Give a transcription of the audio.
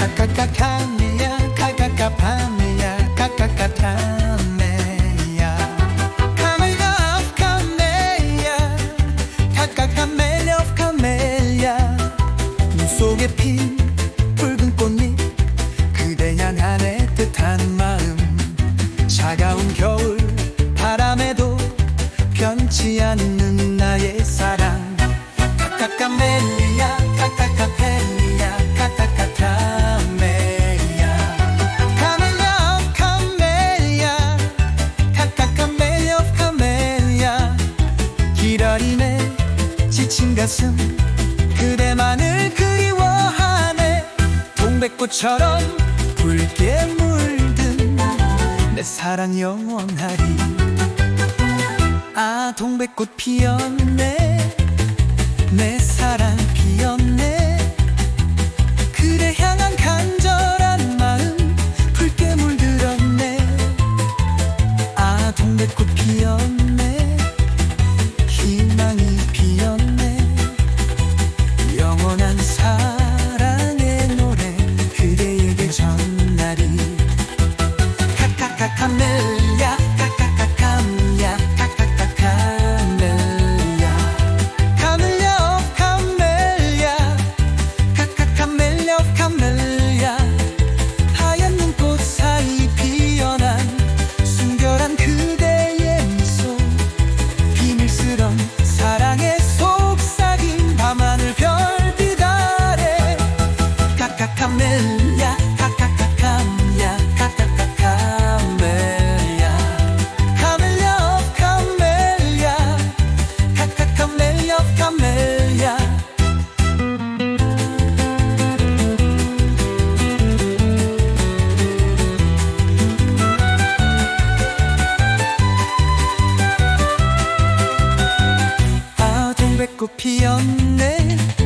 카카카카미야 카카카파미야 카카카타메야. 카메가 카메야 카카카멜 of 카멜야. 눈 속에 핀 붉은 꽃잎 그대 향하네 뜻한 마음. 차가운 겨울 바람에도 변치 않는 나의 사랑. 카카카멜리야 카카 가슴 그대만을 그리워하네. 동백꽃처럼 붉게 물든 내 사랑 영원하리. 아 동백꽃 피었네. 내 사랑 피었네. 그대 향한 간절한 마음 붉게 물들었네. 아 동백꽃 피었네. 꽃피었네.